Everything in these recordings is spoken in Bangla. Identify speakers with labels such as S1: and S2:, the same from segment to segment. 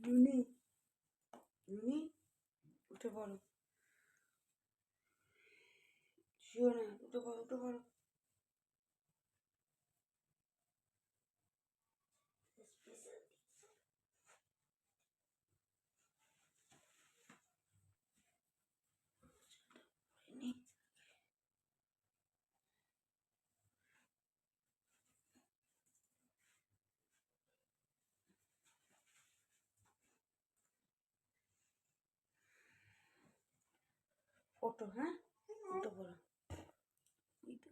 S1: রুনি রুনি উঠে পড়ো শুও না উঠে পড়ো উঠে ওঠো হ্যাঁ উঠে পড়ো এই তো।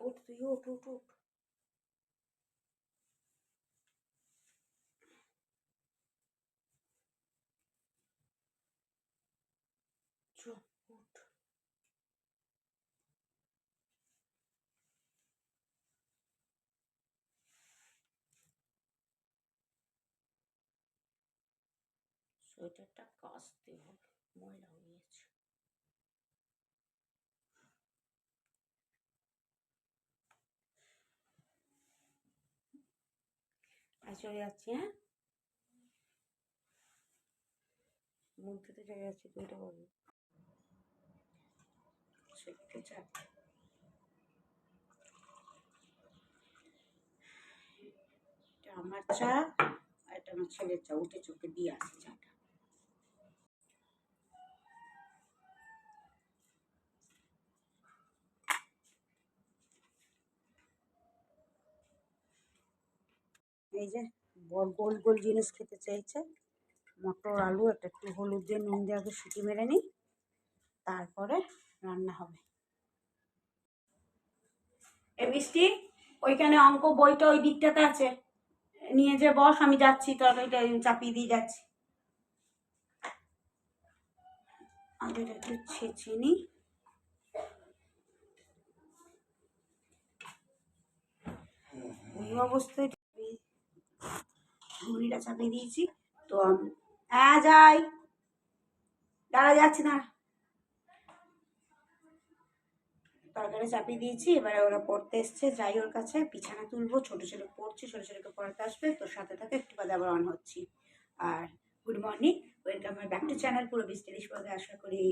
S1: ওঠ তুই ওঠ ওঠ ওঠ চ ওঠ সোয়েটারটা কাচতে হবে ময়লা হয়ে গেছে চলে যাচ্ছি হ্যাঁ? মুখ ধুতে চলে যাচ্ছি তুইটা বলবি সত্যি চাপ আমার চা আর এটা আমার ছেলের চা, উঠে চোখে দিয়ে আসি চাটা। এই যে গোল গোল জিনিস খেতে চাইছে। মটর, আলু, একটা একটু হলুদ দিয়ে নুন দিয়ে আগে সিটি মেরে নিই, তারপরে রান্না হবে। এ বৃষ্টি ওইখানে অঙ্ক বইটা ওই দিকটাতে আছে। নিয়ে যে বস, আমি যাচ্ছি, তরকারিটা চাপিয়ে দিয়ে যাচ্ছি। আগে একটু ছেঁচে নিই। ওই অবস্থায় ঘুড়িটা চাপিয়ে দিয়েছি। তো হ্যাঁ যাই। দাঁড়া, যাচ্ছি না তরকারি চাপিয়ে দিয়েছি, এবারে ওরা পড়তে এসছে, যাই ওর কাছে। বিছানা তুলবো, ছোটো ছেলে পড়ছে, ছোটো ছেলেকে পড়াতে আসবে তোর সাথে থাকে একটু বাদে আবার অন হচ্ছি। আর good morning welcome my back to channel পুরো বিশ তিরিশ পদে আশা করি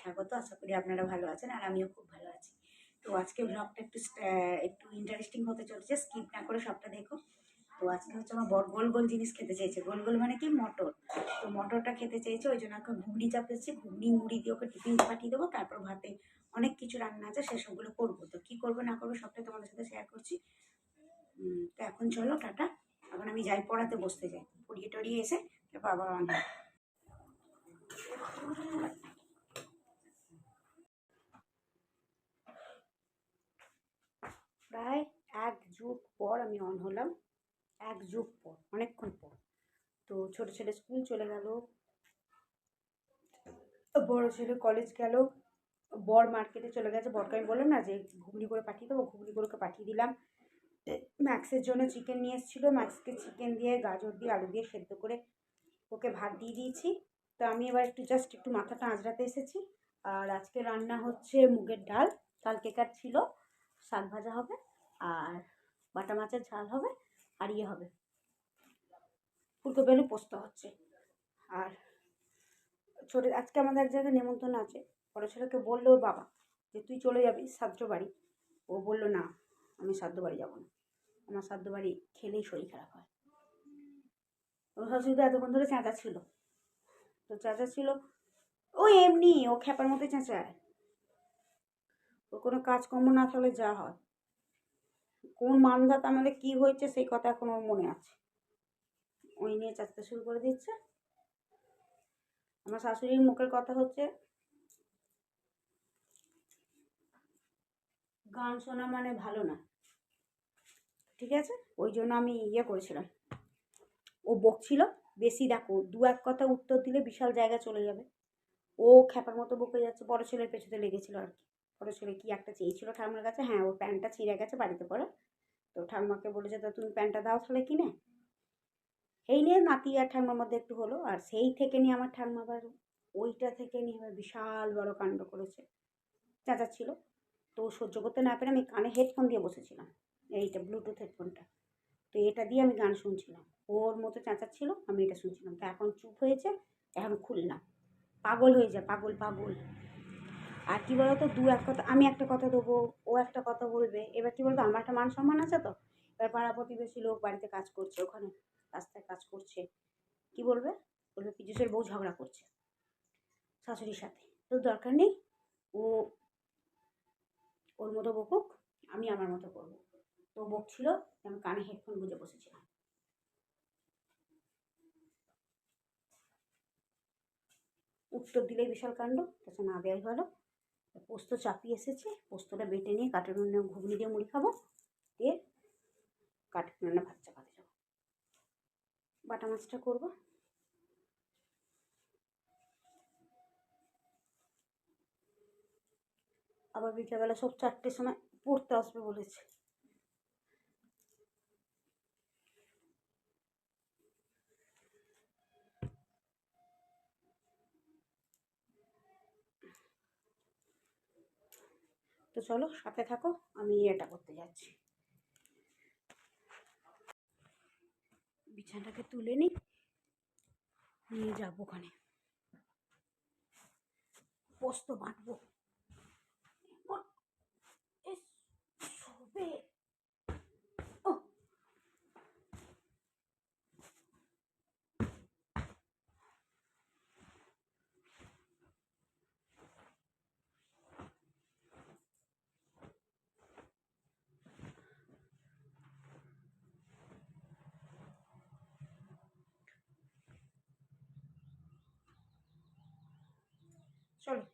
S1: স্বাগত, আশা করি আপনারা ভালো আছেন আর আমিও খুব ভালো আছি। তো আজকে ব্লগটা একটু একটু ইন্টারেস্টিং হতে চলছে স্কিপ না করে সবটা দেখো। তো আজকে হচ্ছে আমার গোল গোল জিনিস খেতে চেয়েছে গোল গোল মানে কি? মটর। তো মটরটা খেতে চেয়েছে ওই জন্য ওকে ঘুগনি চাপিয়েছি ঘুগনি, মুড়ি দিয়ে ওকে টিফিন পাঠিয়ে দেবো। তারপর ভাতে অনেক কিছু রান্না আছে সেসবগুলো করব। তো কী করব, না করব, সবটাই তোমাদের সাথে শেয়ার করছি। তো এখন চলো, টাটা। এখন আমি যাই, পড়াতে বসতে যাই। পড়িয়ে টড়িয়ে এসে তারপর আবার অন প্রায় এক যুগ পর আমি অন হলাম। এক যুগ পর, অনেকক্ষণ পর। তো ছোট ছেলে স্কুল চলে গেল, বড় ছেলে কলেজ গেল, বর মার্কেটে চলে গেছে। বরকে আমি বললাম, না, যে ঘুগনি করে পাঠিয়ে দেবো, ঘুগনি করে ওকে পাঠিয়ে দিলাম। ম্যাক্সের জন্য চিকেন নিয়ে এসেছিল। ম্যাক্সকে চিকেন দিয়ে, গাজর দিয়ে, আলু দিয়ে সেদ্ধ করে ওকে ভাত দিয়ে দিয়েছি। তো আমি এবার একটু জাস্ট একটু মাথাটা আঁচড়াতে এসেছি। আর আজকে রান্না হচ্ছে মুগের ডাল। কালকেকার ছিল, শাক ভাজা হবে, আর বাটা মাছের ঝাল হবে। আর ইয়ে হবে। ফুলকপি আলু পোস্ত হচ্ছে। আর ছোটো, আজকে আমাদের এক জায়গায় নেমন্তন্ন আছে। বড় ছেলেকে বলল ওর বাবা যে, তুই চলে যাবি সাদ্র বাড়ি। ও বলল, না, আমি সাদ্র বাড়ি যাব না। আমার সাদ্র বাড়ি খেলেই শরীর খারাপ হয়। ওর শাশুড়ি তো এতক্ষণ ধরে চেঁচা ছিল। তো চেঁচা ছিল, ও এমনি, ও খ্যাপার মতো চেঁচায়। ওর কোনো কাজকর্ম না থাকলে যা হয়। কোন মানধাত আমাদের কী হয়েছে সেই কথা এখন ওর মনে আছে। ওই নিয়ে চাচতে শুরু করে দিচ্ছে। আমার শাশুড়ির মুখের কথা হচ্ছে, গান শোনা মানে ভালো না। ঠিক আছে? ওই জন্য আমি ইয়ে করেছিলাম। ও বকছিল, বেশি দেখো, দু এক কথা উত্তর দিলে বিশাল জায়গা চলে যাবে। ও খ্যাপার মতো বকে যাচ্ছে, বড় ছেলের পেছনে লেগেছিল আর কি। বড় ছেলে কি একটা চেয়েছিল ঠাকুমার কাছে? হ্যাঁ ওর প্যান্টটা ছিঁড়ে গেছে বাড়িতে পড়ে তো ঠাকুমাকে বলেছে, তো তুমি প্যান্টটা দাও তাহলে কিনে। এই নিয়ে নাতি আর ঠাকুমার মধ্যে একটু হলো, আর সেই থেকে নিয়ে আমার ঠাম্মা আবার ওইটা থেকে নিয়ে আবার বিশাল বড় কাণ্ড করেছে। চেঁচাচ্ছিল তো ও সহ্য করতে না পেরে আমি কানে হেডফোন দিয়ে বসেছিলাম, এইটা ব্লুটুথ হেডফোনটা তো এটা দিয়ে আমি গান শুনছিলাম। ওর মতো চেঁচাচ্ছিল আমি এটা শুনছিলাম। তো এখন চুপ হয়েছে, এখন খুললাম। পাগল হয়ে যায় পাগল পাগল। আর কী বলতো, দু এক কথা, আমি একটা কথা দেবো, ও একটা কথা বলবে। এবার কী বলতো, আমার একটা মান সম্মান আছে তো? এবার পাড়া প্রতিবেশী লোক বাড়িতে কাজ করছে, ওখানে রাস্তায় কাজ করছে। কি বলবে? বলবে পিজুসের বউ ঝগড়া করছে শাশুড়ির সাথে। তো দরকার নেই, ও ওর মতো বকুক, আমি আমার মতো করব। তো বকছিল আমি কানে হেডফোন গুঁজে বসেছিলাম। উত্তর দিলেই বিশাল কাণ্ড তাছাড়া না দেওয়াই ভালো। পোস্ত চাপিয়ে এসেছে, পোস্তটা বেটে নিয়ে কাঠের উনুনে ঘুগনি দিয়ে মুড়ি খাব, দিয়ে কাঠের উনুনে ভাত চাপাতে যাব। বাটা মাছটা করব। আবার বিকেলবেলা সব চারটের সময় পড়তে আসবে বলেছে। তো চলো সাথে থাকো, আমি এটা করতে যাচ্ছি। বিছানাটাকে তুলে নিই নিয়ে যাব ওখানে। পোস্ত বাটবো।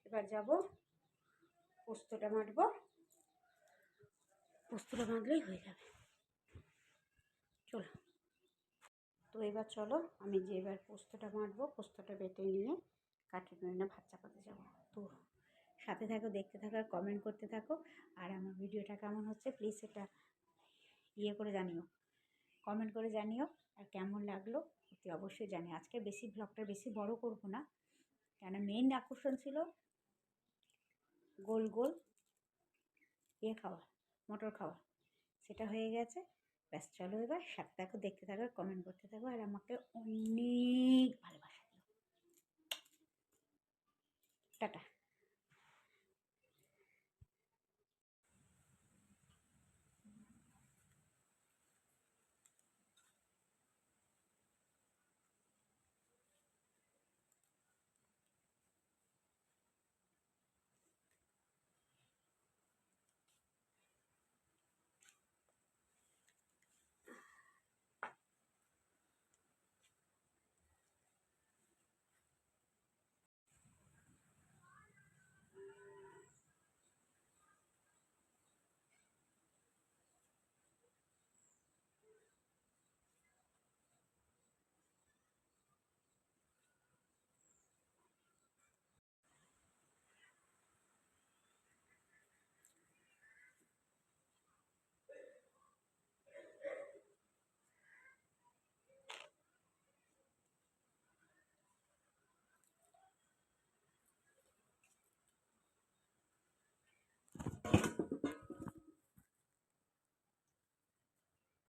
S1: এবার যাব। পোস্তটা মাটবো পোস্তটা বাঁধলেই হয়ে যাবে। চলো। তো এবার চলো, আমি যে এবার পোস্তটা বাঁধবো পোস্তটা বেটে নিয়ে কাঠের উনুনে ভাত চাপাতে যাব। তো সাথে থাকো, দেখতে থাকো আর কমেন্ট করতে থাকো। আর আমার ভিডিওটা কেমন হচ্ছে প্লিজ সেটা ইয়ে করে জানিও। কমেন্ট করে জানিও আর কেমন লাগল অতি অবশ্যই জানিও। আজকে বেশি ব্লগটা বেশি বড় করব না। কেন মেইন আকর্ষণ ছিল গোল গোল ইয়ে খাওয়া, মটর খাওয়া। সেটা হয়ে গেছে। ব্যাস, চলো এবার সাথে থাকো দেখতে থাকো কমেন্ট করতে থাকো, আর আমাকে অনেক ভালোবাসা দিও। টাটা।